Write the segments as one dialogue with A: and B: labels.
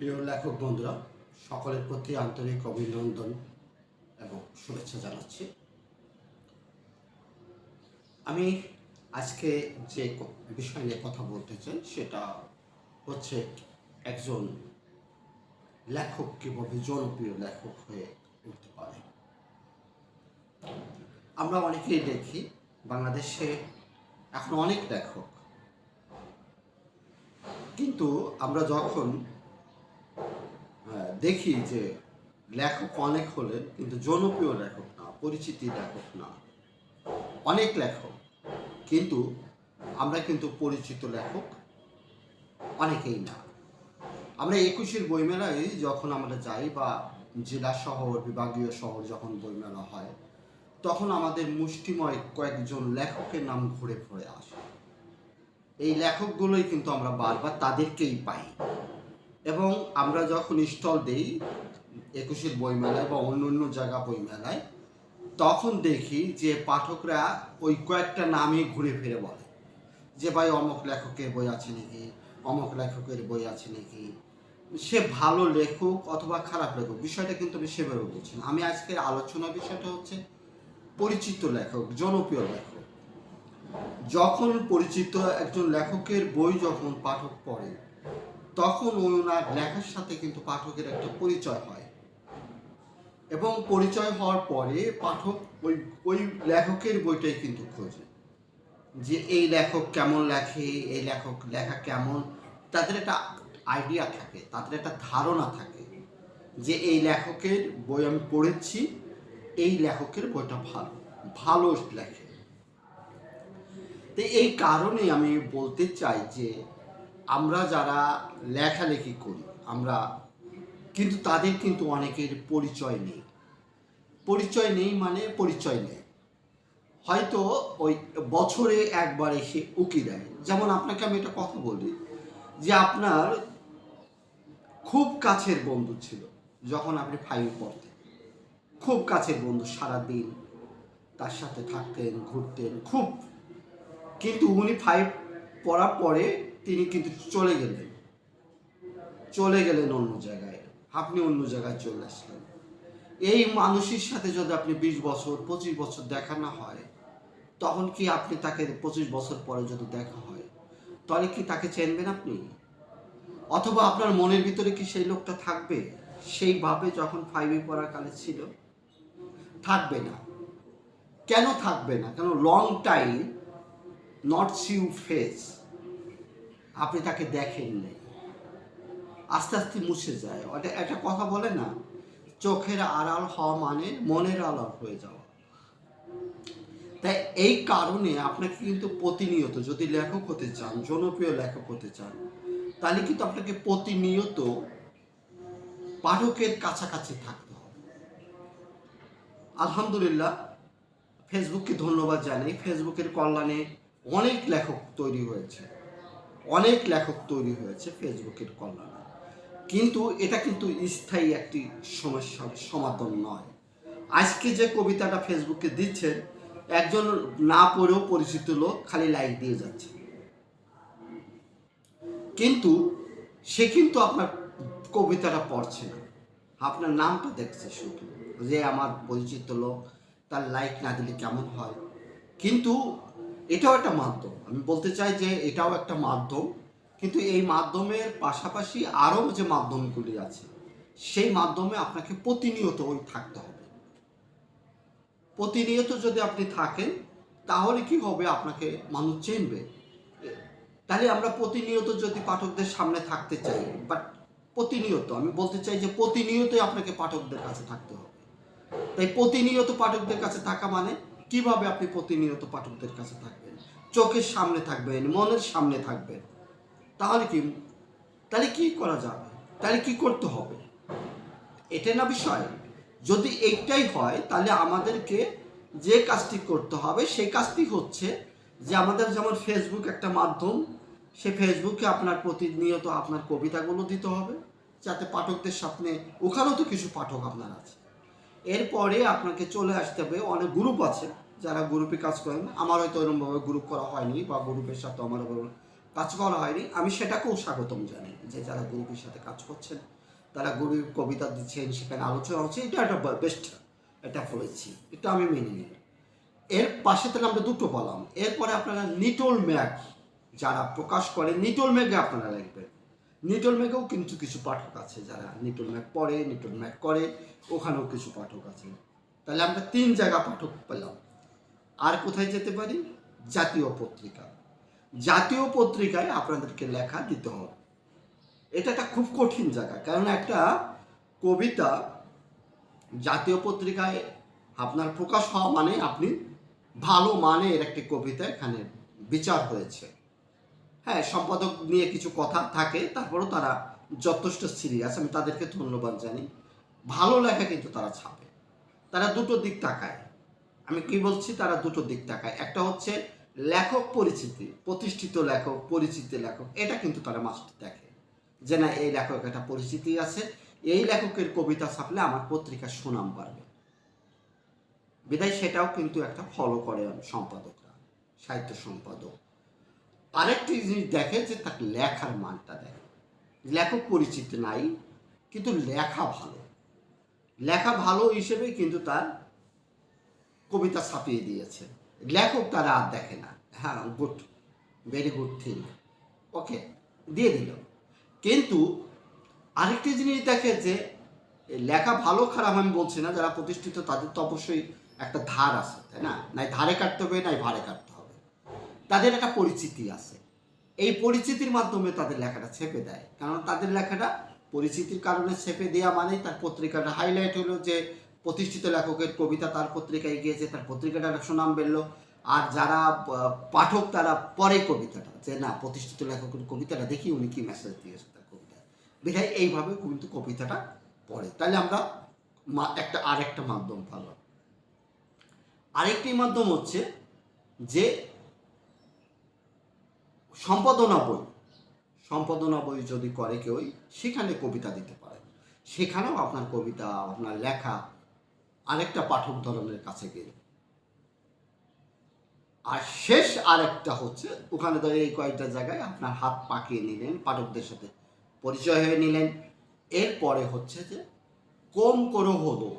A: প্রিয় লেখক বন্ধুরা, সকলের প্রতি আন্তরিক অভিনন্দন এবং শুভেচ্ছা জানাচ্ছি। আমি আজকে যে বিষয় নিয়ে কথা বলতে চাই, সেটা হচ্ছে একজন লেখক কীভাবে জনপ্রিয় লেখক হয়ে উঠতে পারে। আমরা অনেকেই দেখি, বাংলাদেশে এখন অনেক লেখক। কিন্তু আমরা যখন দেখি যে লেখক অনেক হলেন, কিন্তু জনপ্রিয় লেখক না, পরিচিতি লেখক না। অনেক লেখক, কিন্তু আমরা কিন্তু পরিচিত লেখক অনেকেই না। আমরা একুশের বইমেলায় যখন আমরা যাই বা জেলা শহর, বিভাগীয় শহর যখন বইমেলা হয়, তখন আমাদের মুষ্টিময় কয়েকজন লেখকের নাম ঘুরে ঘুরে আসে। এই লেখকগুলোই কিন্তু আমরা বারবার তাদেরকেই পাই। এবং আমরা যখন স্টল দেই একুশের বইমেলায় বা অন্য অন্য জায়গা বইমেলায়, তখন দেখি যে পাঠকরা ওই কয়েকটা নামই ঘুরে ফিরে বলে। যে ভাই অমক লেখকের বই আছে নাকি? অমক লেখকের বই আছে নাকি? সে ভালো লেখক অথবা খারাপ লেখক, বিষয়টা কিন্তু আমি সেভাবে বলছি। আমি আজকের আলোচনার বিষয়টা হচ্ছে পরিচিত লেখক, জনপ্রিয় লেখক। যখন পরিচিত একজন লেখকের বই যখন পাঠক পড়ে তখন ওনার লেখার সাথে কিন্তু পাঠকের একটা পরিচয় হয়। এবং পরিচয় হওয়ার পরে পাঠক ওই ওই লেখকের বইটাই কিন্তু খোঁজে। যে এই লেখক কেমন লেখে, এই লেখক লেখা কেমন, তাদের একটা আইডিয়া থাকে, তাদের একটা ধারণা থাকে যে এই লেখকের বই আমি পড়েছি, এই লেখকের বইটা ভালো ভালো লেখে। তো এই কারণে আমি বলতে চাই যে আমরা যারা লেখালেখি করি, আমরা কিন্তু তাদের কিন্তু অনেকের পরিচয় নেই। পরিচয় নেই মানে পরিচয় নেই। হয়তো ওই বছরে একবার এসে উকি দেয়। যেমন আপনাকে আমি এটা কথা বলি, যে আপনার খুব কাছের বন্ধু ছিল যখন আপনি ফাইভে পড়তেন। খুব কাছের বন্ধু, সারাদিন তার সাথে থাকতেন, ঘুরতেন, খুব। কিন্তু উনি ফাইভ পড়ার পরে তিনি কিন্তু চলে গেলেন। চলে গেলেন অন্য জায়গায়। আপনি অন্য জায়গায় চলে আসলেন। এই মানুষের সাথে যদি আপনি বিশ বছর, পঁচিশ বছর দেখা না হয়, তখন কি আপনি তাকে পঁচিশ বছর পরে যদি দেখা হয়, তাহলে কি তাকে চেনবেন আপনি? অথবা আপনার মনের ভিতরে কি সেই লোকটা থাকবে? সেইভাবে যখন ফাইভে পড়াকালে ছিল? থাকবে না। কেন থাকবে না? কেন long time not see face আপনি তাকে দেখেন নাই। আস্তে আস্তে মুছে যায়। ওটা একটা কথা বলে না, চোখের আড়াল হওয়া মানে মনের আড়াল হয়ে যাওয়া। তাই এই কারণে আপনাকে কিন্তু প্রতিনিয়ত, যদি লেখক হতে চান, জনপ্রিয় লেখক হতে চান, তাহলে কিন্তু আপনাকে প্রতিনিয়ত পাঠকের কাছাকাছি থাকতে হবে। আলহামদুলিল্লাহ ফেসবুককে ধন্যবাদ জানাই। ফেসবুকের কল্যাণে অনেক লেখক তৈরি হয়েছে। অনেক লেখক তৈরি হয়েছে ফেসবুকের কল্যাণে। কিন্তু এটা কিন্তু স্থায়ী একটি সমস্যার সমাধান নয়। আজকে যে কবিতাটা ফেসবুকে দিচ্ছেন একজন না পড়েও পরিচিত লোক খালি লাইক দিয়ে যাচ্ছে। কিন্তু সে কিন্তু আপনার কবিতাটা পড়ছে না। আপনার নামটা দেখছে শুধু। যে আমার পরিচিত লোক, তার লাইক না দিলে কেমন হয়? কিন্তু এটাও একটা মাধ্যম। আমি বলতে চাই যে এটাও একটা মাধ্যম, কিন্তু এই মাধ্যমের পাশাপাশি আরও যে মাধ্যমগুলি আছে, সেই মাধ্যমে আপনাকে প্রতিনিয়ত ওই থাকতে হবে। প্রতিনিয়ত যদি আপনি থাকেন, তাহলে কি হবে? আপনাকে মানুষ চেনবে। তাহলে আমরা প্রতিনিয়ত যদি পাঠকদের সামনে থাকতে চাই বাট প্রতিনিয়ত, আমি বলতে চাই যে প্রতিনিয়তই আপনাকে পাঠকদের কাছে থাকতে হবে। তাই প্রতিনিয়ত পাঠকদের কাছে থাকা মানে কীভাবে আপনি প্রতিনিয়ত পাঠকদের কাছে থাকবেন? চোখের সামনে থাকবেন, মনের সামনে থাকবেন। তাহলে কি তাহলে কি করা যাবে? তাহলে কি করতে হবে? এটা না বিষয়। যদি এইটাই হয়, তাহলে আমাদেরকে যে কাজটি করতে হবে, সেই কাজটি হচ্ছে যে আমাদের যেমন ফেসবুক একটা মাধ্যম সে ফেসবুকে আপনার প্রতিনিয়ত আপনার কবিতাগুলো দিতে হবে, যাতে পাঠকদের সামনে ওখানেও তো কিছু পাঠক আপনার আছে। এরপরে আপনাকে চলে আসতে হবে, অনেক গ্রুপ আছে যারা গ্রুপে কাজ করেন। আমার হয়তো এরকমভাবে গ্রুপ করা হয়নি বা গ্রুপের সাথে আমার কাজ করা হয়নি। আমি সেটাকেও স্বাগতম জানাই যে যারা গ্রুপের সাথে কাজ করছেন, তারা গরিব কবিতা দিচ্ছেন, সেখানে আলোচনা হচ্ছে। এটা একটা বেস্ট এটা বলেছি, এটা আমি মেনে নিই এর পাশে তাহলে আমরা দুটো বললাম এরপরে আপনারা নিটল ম্যাগ যারা প্রকাশ করে নিটল ম্যাগে আপনারা লিখবেন। নিটল ম্যাগেও কিন্তু কিছু পাঠক আছে যারা নিটল ম্যাক পড়ে নিটল ম্যাক করে, ওখানেও কিছু পাঠক আছে। তাহলে আমরা তিন জায়গা পাঠক পেলাম। আর কোথায় যেতে পারি? জাতীয় পত্রিকা জাতীয় পত্রিকায় আপনাদেরকে লেখা দিতে হবে। এটা একটা খুব কঠিন জায়গা, কারণ একটা কবিতা জাতীয় পত্রিকায় আপনার প্রকাশ হওয়া মানে আপনি ভালো মানের একটি কবিতা এখানে বিচার হয়েছে। হ্যাঁ সম্পাদক নিয়ে কিছু কথা থাকে, তারপরেও তারা যথেষ্ট সিরিয়াস আমি তাদেরকে ধন্যবাদ জানি। ভালো লেখা কিন্তু তারা ছাপে। তারা দুটো দিক তাকায়। আমি কি বলছি? তারা দুটো দিক তাকায়। একটা হচ্ছে লেখক পরিচিতি, প্রতিষ্ঠিত লেখক, পরিচিত লেখক, এটা কিন্তু তারা মাস্ট দেখে যে না, এই লেখক একটা পরিচিতি আছে, এই লেখকের কবিতা ছাপলে আমার পত্রিকার সুনাম বাড়বে। বিদায়, সেটাও কিন্তু একটা ফলো করে সম্পাদকরা, সাহিত্য সম্পাদক। আরেকটি জিনিস দেখে যে তার লেখার মানটা দেখে। লেখক পরিচিত নাই, কিন্তু লেখা ভালো। লেখা ভালো হিসেবে কিন্তু তার কবিতা ছাপিয়ে দিয়েছে। লেখক তারা আর দেখে না। হ্যাঁ good very good thing okay দিয়ে দিল। কিন্তু আরেকটি জিনিস দেখে যে লেখা ভালো, খারাপ আমি বলছি না, যারা প্রতিষ্ঠিত তাদের তো অবশ্যই একটা ধার আছে, তাই না? নাই ধারে কাটতে হবে, নাই ভারে কাটতে হবে। তাদের একটা পরিচিতি আছে। এই পরিচিতির মাধ্যমে তাদের লেখাটা ছেপে দেয়। কারণ তাদের লেখাটা পরিচিতির কারণে ছেপে দেওয়া মানে তার পত্রিকাটা হাইলাইট হলো যে প্রতিষ্ঠিত লেখকের কবিতা তার পত্রিকায় গিয়েছে, তার পত্রিকাটা সুনাম বেরলো আর যারা পাঠক তারা পরে কবিতাটা, যে না, প্রতিষ্ঠিত লেখকের কবিতাটা দেখি উনি কি মেসেজ দিয়েছে তার কবিতায়। বিধায় এইভাবে কিন্তু কবিতাটা পড়ে। তাহলে আমরা একটা, আরেকটা মাধ্যম পাবো আরেকটি মাধ্যম হচ্ছে যে সম্পাদনা বই সম্পাদনা বই যদি করে কেউই, সেখানে কবিতা দিতে পারে। সেখানেও আপনার কবিতা, আপনার লেখা, আরেকটা পাঠক ধরনের কাছে গেলে আর শেষ আরেকটা হচ্ছে, ওখানে ধরে এই কয়েকটা জায়গায় আপনার হাত পাকিয়ে নিলেন, পাঠকদের সাথে পরিচয় হয়ে নিলেন। এরপরে হচ্ছে যে, কম করে হলো।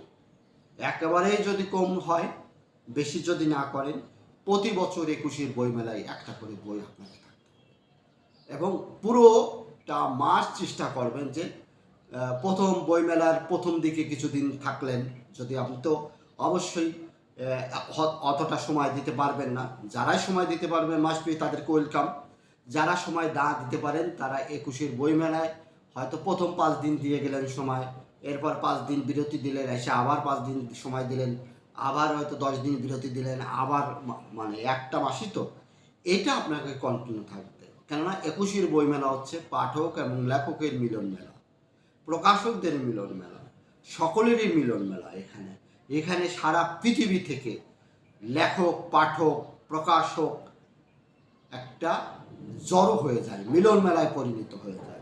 A: একেবারেই যদি কম হয়, বেশি যদি না করেন, প্রতি বছর একুশের বইমেলায় একটা করে বই আপনাকে এবং পুরোটা মাস চেষ্টা করবেন যে প্রথম বইমেলার প্রথম দিকে কিছুদিন থাকলেন। যদি আপনি তো অবশ্যই অতটা সময় দিতে পারবেন না। যারাই সময় দিতে পারবেন মাস পেয়ে তাদেরকে ওয়েলকাম যারা সময় দা দিতে পারেন, তারা একুশের বইমেলায় হয়তো প্রথম পাঁচ দিন দিয়ে গেলেন সময়। এরপর পাঁচ দিন বিরতি দিলেন, এসে আবার পাঁচ দিন সময় দিলেন। আবার হয়তো দশ দিন বিরতি দিলেন, আবার মানে একটা মাসই তো। এটা আপনাকে কন্টিনিউ থাকবে। কেননা একুশের বইমেলা হচ্ছে পাঠক এবং লেখকের মিলন মেলা প্রকাশকদের মিলন মেলা সকলেরই মিলন মেলা এখানে। এখানে সারা পৃথিবী থেকে লেখক, পাঠক, প্রকাশক একটা জড়ো হয়ে যায় মিলন মেলায় পরিণত হয়ে যায়।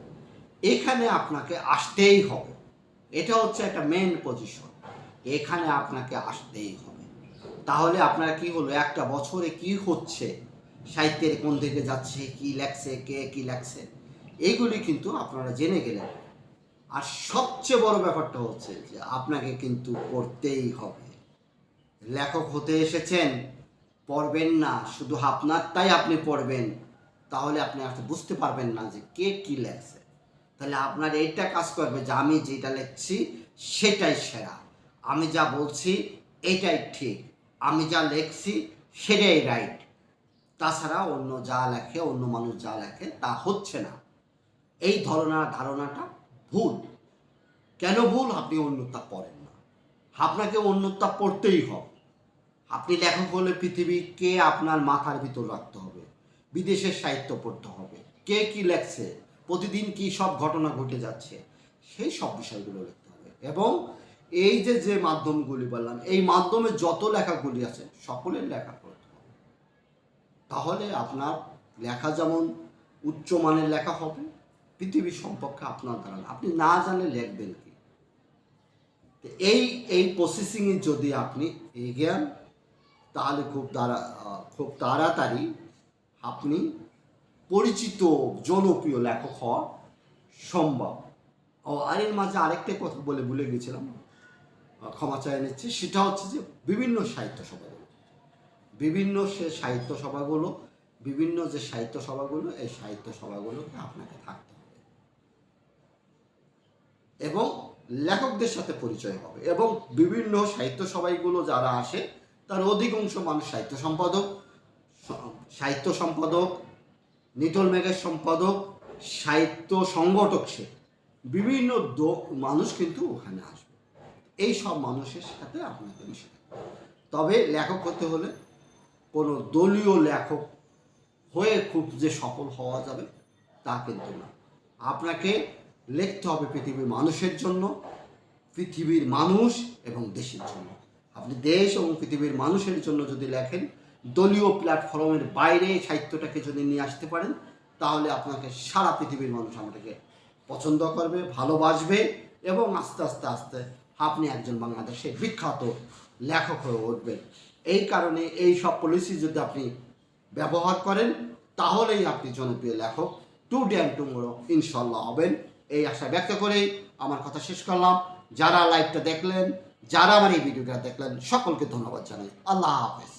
A: এখানে আপনাকে আসতেই হবে। এটা হচ্ছে একটা মেন পজিশন এখানে আপনাকে আসতেই হবে। তাহলে আপনার কি হলো? একটা বছরে কি হচ্ছে? সাহিত্যের কোন দিকে যাচ্ছে, কি লেখছে, কে কি লেখছে, এইগুলি কিন্তু আপনারা জেনে গেলেন। আর সবচেয়ে বড় ব্যাপারটা হচ্ছে যে আপনাকে কিন্তু পড়তেই হবে। লেখক হতে এসেছেন, পড়বেন না, শুধু আপনারটাই আপনি পড়বেন, তাহলে আপনি আসলে বুঝতে পারবেন না যে কে কি লেখছে। তাহলে আপনার এইটা কাজ করবে যে আমি যেটা লিখছি সেটাই সেরা। আমি যা বলছি এটাই ঠিক। আমি যা লিখছি সেটাই রাইট তাছাড়া অন্য যা লেখে, অন্য মানুষ যা লেখে, তা হচ্ছে না। এই ধরনের ধারণাটা ভুল। কেন ভুল? আপনি অন্যতা পড়েন না। আপনাকে অন্যতা পড়তেই হবে। আপনি লেখক হলে পৃথিবীকে আপনার মাথার ভিতর রাখতে হবে? বিদেশের সাহিত্য পড়তে হবে। কে কি লেখছে? প্রতিদিন কি সব ঘটনা ঘটে যাচ্ছে? সেই সব বিষয়গুলো লিখতে হবে। এবং এই যে যে মাধ্যমগুলি বললাম, এই মাধ্যমে যত লেখাগুলি আছে, সকলের লেখা হবে তাহলে আপনার লেখা যেমন উচ্চমানের লেখা হবে পৃথিবী সম্পর্কে আপনার ধারণা। আপনি না জানলে লিখবেন কি? এই এই প্রসেসিংয়ে যদি আপনি এগিয়ান তাহলে খুব আহ, খুব তাড়াতাড়ি আপনি পরিচিত জনপ্রিয় লেখক হওয়া সম্ভব। ও আর এর মাঝে আরেকটা কথা বলে ভুলে গেছিলাম ক্ষমা চাই নিচ্ছি। সেটা হচ্ছে যে বিভিন্ন সাহিত্য সভাগুলো বিভিন্ন সে সাহিত্য সভাগুলো, বিভিন্ন যে সাহিত্য সভাগুলো, এই সাহিত্য সভাগুলোকে আপনাকে থাকতে হবে। এবং লেখকদের সাথে পরিচয় হবে এবং বিভিন্ন সাহিত্য সভাগুলো যারা আসে, তার অধিকাংশ মানুষ সাহিত্য সম্পাদক সাহিত্য সম্পাদক নিটল মেঘের সম্পাদক, সাহিত্য সংগঠক সে। বিভিন্ন মানুষ কিন্তু ওখানে আসবে। এই সব মানুষের সাথে আপনাকে মিশে তবে লেখক হতে হলে কোনো দলীয় লেখক হয়ে খুব যে সফল হওয়া যাবে, তা কিন্তু না। আপনাকে লিখতে হবে পৃথিবীর মানুষের জন্য, পৃথিবীর মানুষ এবং দেশের জন্য। আপনি দেশ এবং পৃথিবীর মানুষের জন্য যদি লেখেন, দলীয় প্ল্যাটফর্মের বাইরে সাহিত্যটাকে যদি নিয়ে আসতে পারেন, তাহলে আপনাকে সারা পৃথিবীর মানুষ আমাদেরকে পছন্দ করবে, ভালোবাসবে এবং আস্তে আস্তে আস্তে আপনি একজন বাংলাদেশের বিখ্যাত লেখক হয়ে উঠবেন। এই কারণে এই সব পলিসি যদি আপনি ব্যবহার করেন, তাহলেই আপনি জনপ্রিয় লেখক। টু ডে অ্যান্ড টুমোরো ইনশাল্লাহ হবেন। এই আশা ব্যক্ত করেই আমার কথা শেষ করলাম। যারা লাইভটা দেখলেন, যারা আমার এই ভিডিওটা দেখলেন, সকলকে ধন্যবাদ জানাই। আল্লাহ হাফেজ।